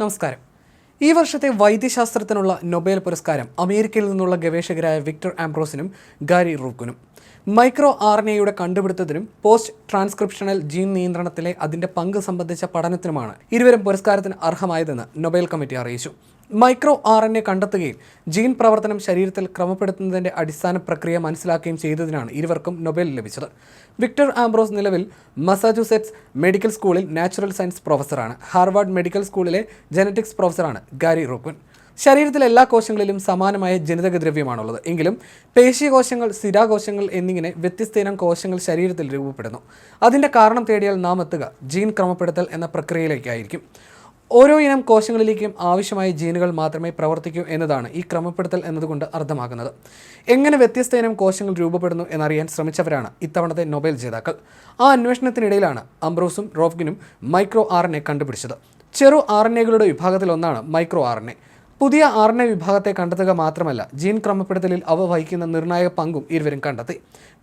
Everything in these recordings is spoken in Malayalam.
നമസ്കാരം. ഈ വർഷത്തെ വൈദ്യശാസ്ത്രത്തിനുള്ള നൊബേൽ പുരസ്കാരം അമേരിക്കയിൽ നിന്നുള്ള ഗവേഷകരായ വിക്ടർ ആംബ്രോസിനും ഗാരി റൂക്കിനും മൈക്രോ ആർ എൻ എയുടെ കണ്ടുപിടുത്തത്തിനും പോസ്റ്റ് ട്രാൻസ്ക്രിപ്ഷണൽ ജീൻ നിയന്ത്രണത്തിലെ അതിന്റെ പങ്ക് സംബന്ധിച്ച പഠനത്തിനുമാണ് ഇരുവരും പുരസ്കാരത്തിന് അർഹമായതെന്ന് നൊബേൽ കമ്മിറ്റി അറിയിച്ചു. മൈക്രോ ആർ എൻ എ കണ്ടെത്തുകയും ജീൻ പ്രവർത്തനം ശരീരത്തിൽ ക്രമപ്പെടുത്തുന്നതിന്റെ അടിസ്ഥാന പ്രക്രിയ മനസ്സിലാക്കുകയും ചെയ്തതിനാണ് ഇരുവർക്കും നൊബേൽ ലഭിച്ചത്. വിക്ടർ ആംബ്രോസ് നിലവിൽ മസാച്യുസെറ്റ്സ് മെഡിക്കൽ സ്കൂളിൽ നാച്ചുറൽ സയൻസ് പ്രൊഫസറാണ്. ഹാർവാർഡ് മെഡിക്കൽ സ്കൂളിലെ ജനറ്റിക്സ് പ്രൊഫസറാണ് ഗാരി റോക്വൻ ശരീരത്തിലെ എല്ലാ കോശങ്ങളിലും സമാനമായ ജനിതക ദ്രവ്യമാണുള്ളത് എങ്കിലും പേശീകോശങ്ങൾ സ്ഥിരാകോശങ്ങൾ എന്നിങ്ങനെ വ്യത്യസ്ത ഇനം കോശങ്ങൾ ശരീരത്തിൽ രൂപപ്പെടുന്നു. അതിന്റെ കാരണം തേടിയാൽ നാം എത്തുക. ജീൻ ക്രമപ്പെടുത്തൽ എന്ന പ്രക്രിയയിലേക്കായിരിക്കും. ഓരോ ഇനം കോശങ്ങളിലേക്കും ആവശ്യമായ ജീനുകൾ മാത്രമേ പ്രവർത്തിക്കൂ എന്നതാണ് ഈ ക്രമപ്പെടുത്തൽ എന്നതുകൊണ്ട് അർത്ഥമാക്കുന്നത്. എങ്ങനെ വ്യത്യസ്ത ഇനം കോശങ്ങൾ രൂപപ്പെടുന്നു എന്നറിയാൻ ശ്രമിച്ചവരാണ് ഇത്തവണത്തെ നൊബേൽ ജേതാക്കൾ. ആ അന്വേഷണത്തിനിടയിലാണ് അംബ്രോസും റോഫ്ഗിനും മൈക്രോ ആർ കണ്ടുപിടിച്ചത്. ചെറു ആർ എകളുടെ വിഭാഗത്തിലൊന്നാണ് മൈക്രോ ആർ പുതിയ ആർ എൻ എ വിഭാഗത്തെ കണ്ടെത്തുക മാത്രമല്ല ജീൻ ക്രമപ്പെടുത്തലിൽ അവ വഹിക്കുന്ന നിർണായക പങ്കും ഇരുവരും കണ്ടെത്തി.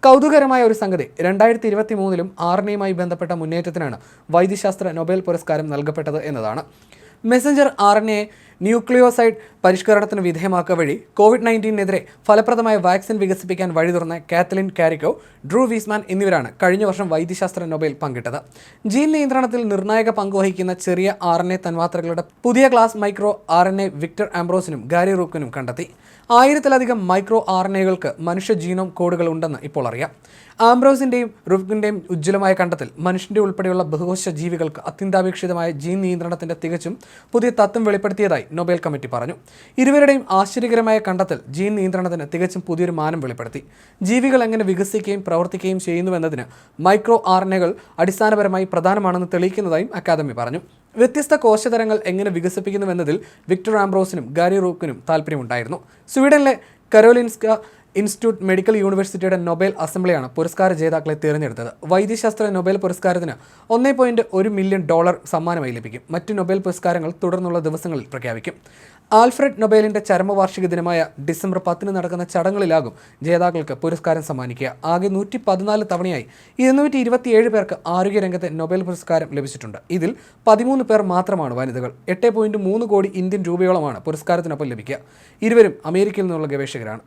കൗതുകരമായ ഒരു സംഗതി രണ്ടായിരത്തി ഇരുപത്തി മൂന്നിലും ആർ എൻ എയുമായി ബന്ധപ്പെട്ട മുന്നേറ്റത്തിനാണ് വൈദ്യശാസ്ത്ര നൊബേൽ പുരസ്കാരം നൽകപ്പെട്ടത് എന്നതാണ്. Messenger R N A nucleoside പരിഷ്കരണത്തിന് വിധേയമാക്കുക വഴി കോവിഡ് നയന്റീനെതിരെ ഫലപ്രദമായ വാക്സിൻ വികസിപ്പിക്കാൻ വഴി തുറന്ന കാത്തലിൻ കാരിക്കോ ഡ്രൂ വീസ്മാൻ എന്നിവരാണ് കഴിഞ്ഞ വർഷം വൈദ്യശാസ്ത്ര നൊബേൽ പങ്കിട്ടത്. ജീൻ നിയന്ത്രണത്തിൽ നിർണായക പങ്കുവഹിക്കുന്ന ചെറിയ ആർ എൻ എ തന്മാത്രകളുടെ പുതിയ class micro R N A Victor ആംബ്രോസിനും Gary റൂക്കിനും കണ്ടെത്തി. ആയിരത്തിലധികം മൈക്രോ ആർ എൻ എകൾക്ക് മനുഷ്യ ജീനോം കോഡുകൾ ഉണ്ടെന്ന് ഇപ്പോൾ അറിയാം. ആംബ്രോസിന്റെയും റുഫിന്റെയും ഉജ്ജ്വലമായ കണ്ടെത്തൽ മനുഷ്യന്റെ ഉൾപ്പെടെയുള്ള ബഹുകോശ ജീവികൾക്ക് അത്യന്താപേക്ഷിതമായ ജീൻ നിയന്ത്രണത്തിന്റെ തികച്ചും പുതിയ തത്വം വെളിപ്പെടുത്തിയതായി നൊബേൽ കമ്മിറ്റി പറഞ്ഞു. ഇരുവരുടെയും ആശ്ചര്യകരമായ കണ്ടെത്തൽ ജീൻ നിയന്ത്രണത്തിന് തികച്ചും പുതിയൊരു മാനം വെളിപ്പെടുത്തി. ജീവികൾ എങ്ങനെ വികസിക്കുകയും പ്രവർത്തിക്കുകയും ചെയ്യുന്നുവെന്നതിന് മൈക്രോ ആർനകൾ അടിസ്ഥാനപരമായി പ്രധാനമാണെന്ന് തെളിയിക്കുന്നതായും അക്കാദമി പറഞ്ഞു. വ്യത്യസ്ത കോശതരങ്ങൾ എങ്ങനെ വികസിപ്പിക്കുന്നുവെന്നതിൽ വിക്ടർ ആംബ്രോസിനും ഗാരി റൂക്കിനും താല്പര്യമുണ്ടായിരുന്നു സ്വീഡനിലെ കരോലിൻസ്ക ഇൻസ്റ്റിറ്റ്യൂട്ട് മെഡിക്കൽ യൂണിവേഴ്സിറ്റിയുടെ നൊബേൽ അസംബ്ലിയാണ് പുരസ്കാര ജേതാക്കളെ തിരഞ്ഞെടുത്തത്. വൈദ്യശാസ്ത്ര നൊബേൽ പുരസ്കാരത്തിന് ഒന്നേ പോയിന്റ് ഒരു മില്യൺ ഡോളർ സമ്മാനമായി ലഭിക്കും. മറ്റ് നൊബേൽ പുരസ്കാരങ്ങൾ തുടർന്നുള്ള ദിവസങ്ങളിൽ പ്രഖ്യാപിക്കും. ആൽഫ്രഡ് നൊബേലിന്റെ ചരമവാർഷിക ദിനമായ ഡിസംബർ പത്തിന് നടക്കുന്ന ചടങ്ങുകളിലാകും ജേതാക്കൾക്ക് പുരസ്കാരം സമ്മാനിക്കുക. ആകെ നൂറ്റി പതിനാല് തവണയായി ഇരുന്നൂറ്റി ഇരുപത്തിയേഴ് പേർക്ക് ആരോഗ്യരംഗത്തെ നൊബേൽ പുരസ്കാരം ലഭിച്ചിട്ടുണ്ട്. ഇതിൽ പതിമൂന്ന് പേർ മാത്രമാണ് വനിതകൾ. എട്ട് പോയിന്റ് മൂന്ന് കോടി ഇന്ത്യൻ രൂപയോളമാണ് പുരസ്കാരത്തിനൊപ്പം ലഭിക്കുക. ഇരുവരും അമേരിക്കയിൽ നിന്നുള്ള ഗവേഷകരാണ്.